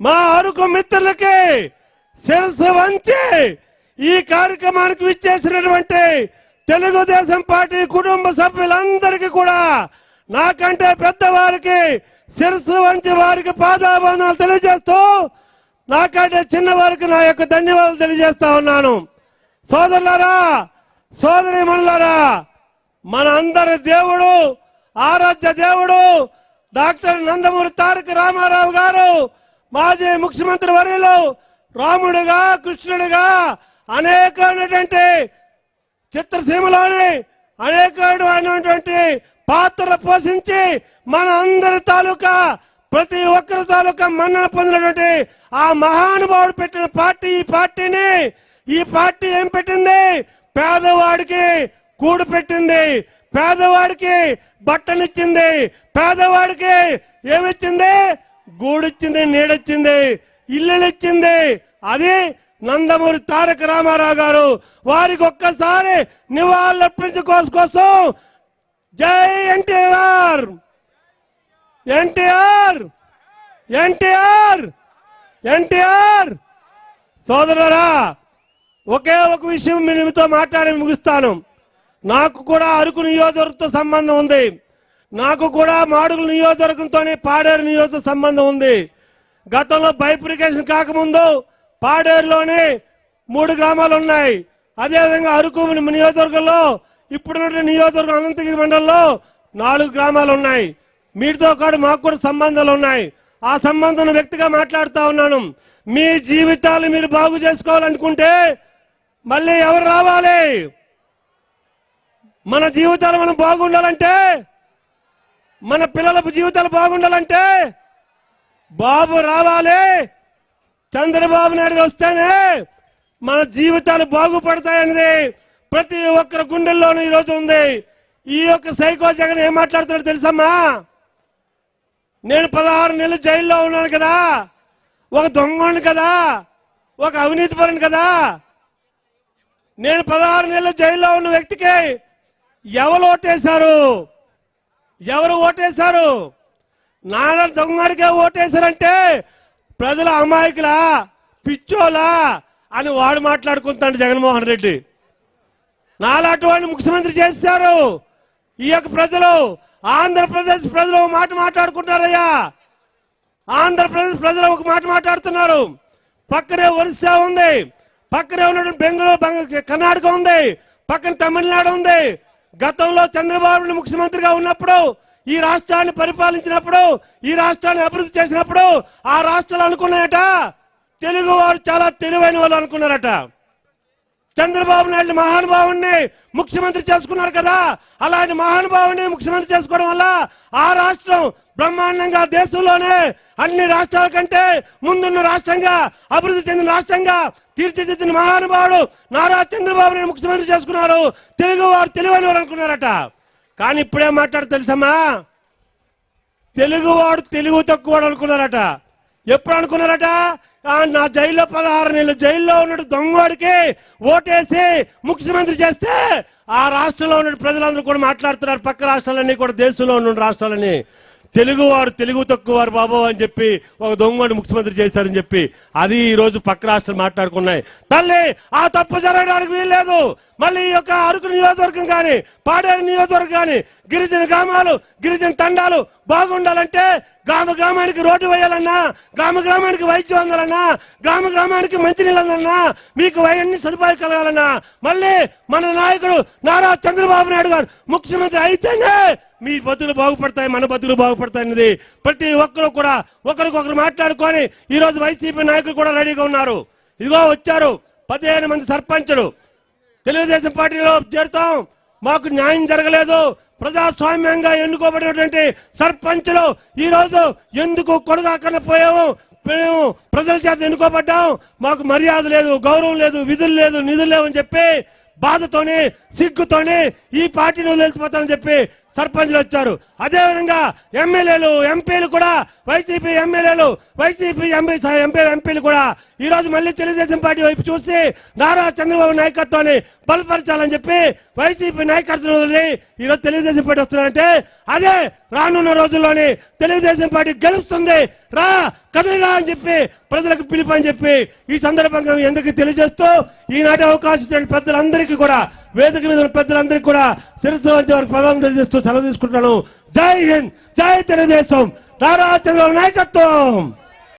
మా అరుకు మిత్రులకి శిరస్సు వంచి ఈ కార్యక్రమానికి విచ్చేసినటువంటి తెలుగుదేశం పార్టీ కుటుంబ సభ్యులందరికీ కూడా నాకంటే పెద్దవారికి శిరస్సు వంచి వారికి పాదాబంధాలు తెలియజేస్తూ నాకంటే చిన్నవారికి నా యొక్క ధన్యవాదాలు తెలియజేస్తా ఉన్నాను. సోదరులారా సోదరి మనులారా మన అందరి దేవుడు ఆరాధ్య దేవుడు డాక్టర్ నందమూరి తారక రామారావు గారు మాజీ ముఖ్యమంత్రి వర్యులు రాముడుగా కృష్ణుడిగా అనేకమైనటువంటి చిత్రసీమలోని అనేకమైనటువంటి పాత్రలు పోషించి మన అందరి తాలూకా ప్రతి ఒక్కరి తాలూకా మన్నన పొందినటువంటి ఆ మహానుభావుడు పెట్టిన పార్టీ ఈ పార్టీని ఈ పార్టీ ఏం పెట్టింది? పేదవాడికి కూడు పెట్టింది. పేదవాడికి బట్టనిచ్చింది పేదవాడికి ఏమిచ్చింది? గూడొచ్చింది నీడొచ్చింది ఇల్లులు ఇచ్చింది అది నందమూరి తారక రామారావు గారు. వారికి ఒక్కసారి నివాళులర్పించుకోసం కోసం జై ఎన్టీఆర్! ఎన్టీఆర్! ఎన్టీఆర్! ఎన్టీఆర్! సోదరరా ఒకే ఒక విషయం మీతో మాట్లాడి ముగిస్తాను. నాకు కూడా అరకు నియోజకవర్గంతో సంబంధం ఉంది. నాకు కూడా మాడుగుల నియోజకవర్గంతోనే పాడేరు నియోజక సంబంధం ఉంది. గతంలో బైఫ్రికేషన్ కాకముందు పాడేరులోనే మూడు గ్రామాలు ఉన్నాయి. అదేవిధంగా అరకు నియోజకవర్గంలో ఇప్పుడున్న నియోజకవర్గం అనంతగిరి మండలంలో నాలుగు గ్రామాలు ఉన్నాయి. మీటితో పాటు మాకు కూడా సంబంధాలు ఉన్నాయి. ఆ సంబంధం వ్యక్తిగా మాట్లాడుతా ఉన్నాను. మీ జీవితాలు మీరు బాగు చేసుకోవాలనుకుంటే మళ్ళీ ఎవరు రావాలి? మన జీవితాలు మనం బాగుండాలంటే మన పిల్లల జీవితాలు బాగుండాలంటే బాబు రావాలి. చంద్రబాబు నాయుడు వస్తేనే మన జీవితాలు బాగుపడతాయన్నది ప్రతి ఒక్కరి గుండెల్లోనూ ఈరోజు ఉంది. ఈ యొక్క సైకో జగన్ ఏం మాట్లాడుతున్నాడు తెలుసమ్మా? నేను పదహారు నెలలు జైల్లో ఉన్నాను కదా. ఒక దొంగను కదా. ఒక అవినీతి పరుని కదా. నేను పదహారు నెలలు జైల్లో ఉన్న వ్యక్తికి ఎవరు ఓటేశారు? ఎవరు ఓటేశారు? నాన్న దొంగడికే ఓటేశారంటే ప్రజల అమాయకులా పిచ్చోలా అని వాడు మాట్లాడుకుంటాడు జగన్మోహన్ రెడ్డి. నాలాంటి వాడిని ముఖ్యమంత్రి చేశారు. ఈ యొక్క ప్రజలు ఆంధ్రప్రదేశ్ ప్రజలు ఒక మాట మాట్లాడుకుంటారయ్యా ఆంధ్రప్రదేశ్ ప్రజలు ఒక మాట మాట్లాడుతున్నారు. పక్కనే ఒరిస్సా ఉంది. పక్కనే ఉన్నటువంటి బెంగళూరు కర్ణాటక ఉంది. పక్కన తమిళనాడు ఉంది. గతంలో చంద్రబాబు ముఖ్యమంత్రిగా ఉన్నప్పుడు ఈ రాష్ట్రాన్ని పరిపాలించినప్పుడు ఈ రాష్ట్రాన్ని అభివృద్ధి చేసినప్పుడు ఆ రాష్ట్రాలు అనుకున్నాయట. తెలుగు వారు చాలా తెలివైన వాళ్ళు అనుకున్నారట. చంద్రబాబు నాయుడు మహానుభావుణ్ణి ముఖ్యమంత్రి చేసుకున్నారు కదా అలాంటి మహానుభావుని ముఖ్యమంత్రి చేసుకోవడం వల్ల ఆ రాష్ట్రం బ్రహ్మాండంగా దేశంలోనే అన్ని రాష్ట్రాల కంటే ముందున్న రాష్ట్రంగా అభివృద్ధి చెందిన రాష్ట్రంగా తీర్చిదిద్దిన మహానుభావుడు నారా చంద్రబాబు నాయుడు ముఖ్యమంత్రి చేసుకున్నారు. తెలుగు వారు తెలివైన వారు అనుకున్నారట. కానీ ఇప్పుడే మాట్లాడు తెలుసమ్మా? తెలుగువాడు తెలుగు తక్కువ అనుకున్నారట. ఎప్పుడు అనుకున్నారట నా జైల్లో పదహారు నెలలు జైల్లో ఉన్న దొంగవాడికి ఓటేసి ముఖ్యమంత్రి చేస్తే ఆ రాష్ట్రంలో ఉన్న ప్రజలందరూ కూడా మాట్లాడుతున్నారు. పక్క రాష్ట్రాలన్నీ కూడా దేశంలో ఉన్న రాష్ట్రాలని తెలుగువారు తెలుగు తక్కువ వారు బాబు అని చెప్పి ఒక దొంగవాడు ముఖ్యమంత్రి చేశారని చెప్పి అది ఈ రోజు పక్క రాష్ట్రం మాట్లాడుకున్నాయి. తల్లి ఆ తప్పు జరగడానికి వీల్లేదు. మళ్ళీ ఈ యొక్క అరకు నియోజకవర్గం కానీ పాడేరు నియోజకవర్గం కానీ గిరిజన గ్రామాలు గిరిజన తండాలు బాగుండాలంటే గ్రామ గ్రామానికి రోడ్డు వేయాలన్నా గ్రామ గ్రామానికి వైద్యం అందాలన్నా గ్రామ గ్రామానికి మంచినీళ్ళు అందాలన్నా మీకు అన్ని సదుపాయాలు కలగాలన్నా మళ్ళీ మన నాయకుడు నారా చంద్రబాబు నాయుడు గారు ముఖ్యమంత్రి అయితేనే మీ బతులు బాగుపడతాయి మన బతులు బాగుపడతాయి అనేది ప్రతి ఒక్కరు కూడా ఒకరికొకరు మాట్లాడుకొని ఈరోజు వైసీపీ నాయకులు కూడా రెడీగా ఉన్నారు. ఇదిగో వచ్చారు పదిహేను మంది సర్పంచులు. తెలుగుదేశం పార్టీలో చేరుతాం. మాకు న్యాయం జరగలేదు. ప్రజాస్వామ్యంగా ఎన్నుకోబడినటువంటి సర్పంచ్లు ఈ రోజు ఎందుకు కొడదాకనే పోయాము మేము ప్రజల చేత ఎన్నుకోబడ్డాం. మాకు మర్యాద లేదు గౌరవం లేదు విధులు లేదు నిధులు లేవని చెప్పి బాధతోనే సిగ్గుతోనే ఈ పార్టీని వదిలిపోతానని చెప్పి సర్పంచ్లు వచ్చారు. అదేవిధంగా ఎమ్మెల్యేలు ఎంపీలు కూడా వైసీపీ ఎమ్మెల్యేలు వైసీపీ ఎంపీ ఎంపీ ఎంపీలు కూడా ఈరోజు మళ్ళీ తెలుగుదేశం పార్టీ వైపు చూసి నారా చంద్రబాబు నాయకత్వాన్ని బలపరచాలని చెప్పి వైసీపీ నాయకత్వం వదిలి ఈ రోజు తెలుగుదేశం పార్టీ వస్తున్నారంటే అదే రానున్న రోజుల్లోని తెలుగుదేశం పార్టీ గెలుస్తుంది. రా కదలిరా అని చెప్పి ప్రజలకు పిలుపు అని చెప్పి ఈ సందర్భంగా ఎందుకు తెలియజేస్తూ ఈనాటి అవకాశం పెద్దలందరికీ కూడా వేదిక మీద ఉన్న పెద్దలందరికీ కూడా శిరస్సు వచ్చే వారికి పదం తెలియజేస్తూ సెలవు తీసుకుంటున్నాను. జై హింద్ జై తెలుగుదేశం. నారా చంద్రబాబు నాయకత్వం.